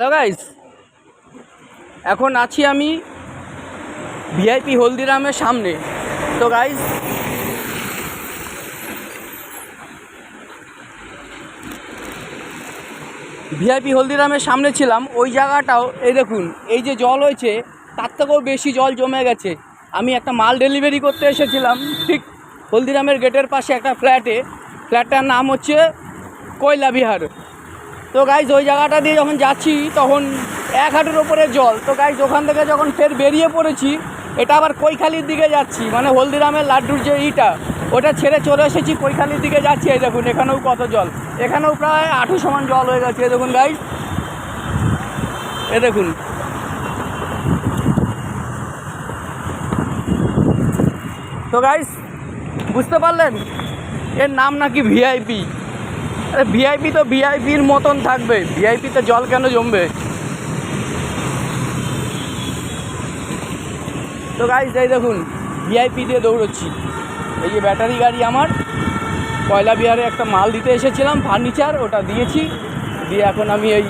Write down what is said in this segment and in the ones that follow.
Guys এখন আছি আমি ভিআইপি হলদিরামের সামনে। তো গাইস ভিআইপি হলদিরামের সামনে ছিলাম, ওই জায়গাটাও, এই দেখুন, এই যে জল হয়েছে, তার থেকেও বেশি জল জমে গেছে। আমি একটা মাল ডেলিভারি করতে এসেছিলাম, ঠিক হলদিরামের গেটের পাশে একটা ফ্ল্যাটে ফ্ল্যাটটার নাম হচ্ছে কয়লা বিহার। তো গাইজ ওই জায়গাটা দিয়ে যখন যাচ্ছি, তখন এক হাঁটুর ওপরে জল। তো গাইজ ওখান থেকে যখন ফের বেরিয়ে পড়েছি, এটা আবার কৈখালির দিকে যাচ্ছি মানে হলদিরামের লাড্ডুর যে ইটা, ওটা ছেড়ে চলে এসেছি কৈখালির দিকে যাচ্ছি। এই দেখুন, এখানেও কত জল। এখানেও প্রায় আঠু সমান জল হয়ে গেছে, এই দেখুন গাইজ এ দেখুন। তো গাইজ বুঝতে পারলেন? এর নাম নাকি ভিআইপি আরে ভিআইপি তো ভিআইপির মতন থাকবে। ভিআইপিতে জল কেন জমবে? তো গাইজ এই দেখুন ভিআইপি দিয়ে দৌড়চ্ছি। এই যে ব্যাটারি গাড়ি আমার কয়লা বিহারে একটা মাল দিতে এসেছিলাম ফার্নিচার ওটা দিয়েছি। দিয়ে এখন আমি এই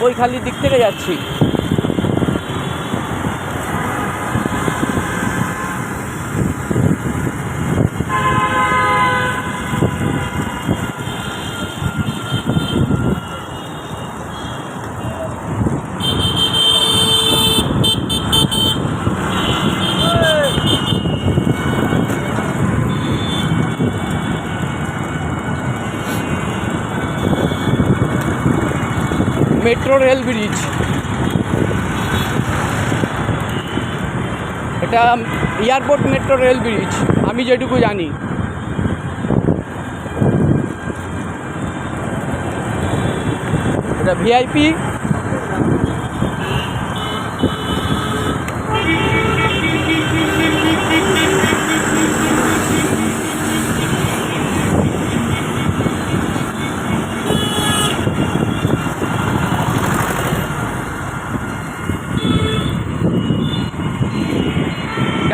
কৈখালির দিক থেকে যাচ্ছি। Metro rail bridge. এটা এয়ারপোর্ট মেট্রো রেল ব্রিজ আমি যেটুকু জানি। এটা ভিআইপি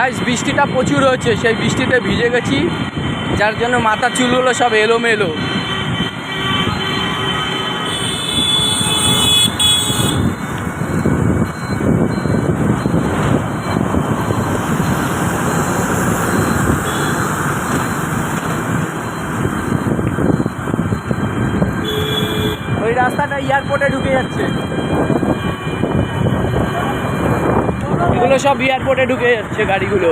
গাইস বৃষ্টিটা প্রচুর হচ্ছে সেই বৃষ্টিতে ভিজে গেছি। যার জন্য মাথার চুলগুলো সব এলোমেলো। ওই রাস্তাটা এয়ারপোর্টে ঢুকে যাচ্ছে। সব এয়ারপোর্টে ঢুকে যাচ্ছে গাড়িগুলো।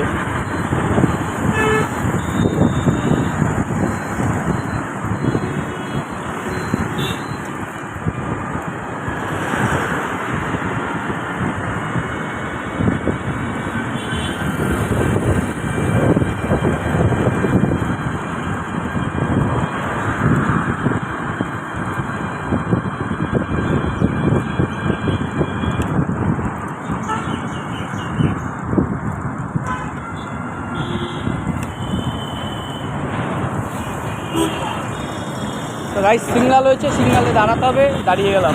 তো গাইস সিগনাল হয়েছে সিগনালে দাঁড়াতে হবে দাঁড়িয়ে গেলাম।